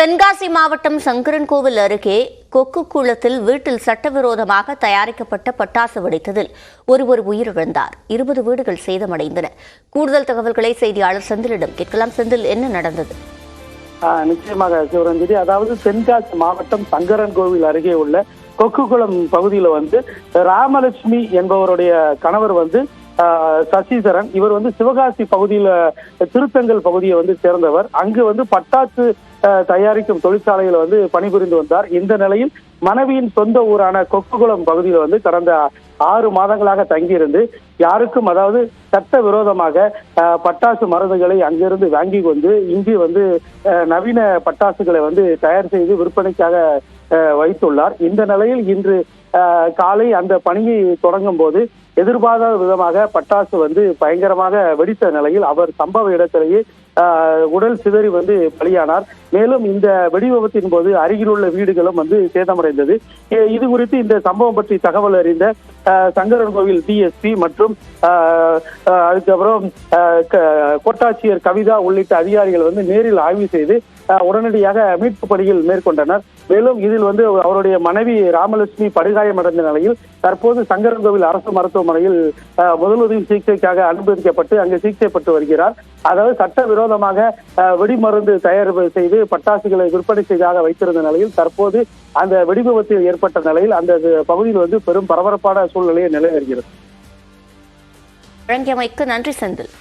தென்காசி மாவட்டம் சங்கரன்கோவில் அருகே கொக்கு குளத்தில் வீட்டில் சட்டவிரோதமாக தயாரிக்கப்பட்ட பட்டாசு வெடித்ததில் ஒருவர் உயிரிழந்தார். இருபது வீடுகள் சேதமடைந்தன. கூடுதல் தகவல்களை செய்தியாளர் செந்திலிடம் கேட்கலாம். செந்தில் என்ன நடந்தது? ஆஹ் நிச்சயமாக சிவரஞ்சலி. அதாவது தென்காசி மாவட்டம் சங்கரன் கோவில் அருகே உள்ள கொக்குகுளம் பகுதியில வந்து ராமலட்சுமி என்பவருடைய கணவர் வந்து சசிதரன். இவர் வந்து சிவகாசி பகுதியில திருத்தங்கல் பகுதியை வந்து சேர்ந்தவர். அங்கு வந்து பட்டாசு தயாரிக்கும் தொழிற்சாலையில வந்து பணிபுரிந்து வந்தார். இந்த நிலையில் மனைவியின் சொந்த ஊரான கொக்குகுளம் பகுதியில வந்து கடந்த ஆறு மாதங்களாக தங்கியிருந்து யாருக்கும் அதாவது சட்ட விரோதமாக பட்டாசு மருந்துகளை அங்கிருந்து வாங்கி கொண்டு இங்கு வந்து நவீன பட்டாசுகளை வந்து தயார் செய்து விற்பனைக்காக வைத்துள்ளார். இந்த நிலையில் இன்று காலை அந்த பணியை தொடங்கும் போது எதிர்பாராத விதமாக பட்டாசு வந்து பயங்கரமாக வெடித்த நிலையில் அவர் சம்பவ இடத்திலேயே உடல் சிதறி வந்து பலியானார். மேலும் இந்த வெடி விபத்தின் போது அருகிலுள்ள வீடுகளும் வந்து சேதமடைந்தது. இது குறித்து இந்த சம்பவம் பற்றி தகவல் அறிந்த சங்கரன் கோவில் டிஎஸ்பி மற்றும் அதுக்கப்புறம் க- கோட்டாட்சியர் கவிதா உள்ளிட்ட அதிகாரிகள் வந்து நேரில் ஆய்வு செய்து உடனடியாக மீட்பு பணிகள் மேற்கொண்டனர். மேலும் இதில் வந்து அவருடைய மனைவி ராமலட்சுமி படுகாயமடைந்த நிலையில் தற்போது சங்கரன்கோவில் அரசு மருத்துவமனையில் முதலுதவி சிகிச்சைக்காக அனுமதிக்கப்பட்டு அங்கு சிகிச்சைப்பட்டு வருகிறார். அதாவது சட்டவிரோதமாக விரோதமாக வெடிமருந்து தயார் செய்து பட்டாசுகளை விற்பனை செய்தாக வைத்திருந்த நிலையில் தற்போது அந்த வெடிவிபத்தில் ஏற்பட்ட நிலையில் அந்த பகுதியில் வந்து பெரும் பரபரப்பான சூழ்நிலையை நிலை வருகிறது நன்றி செந்தில்.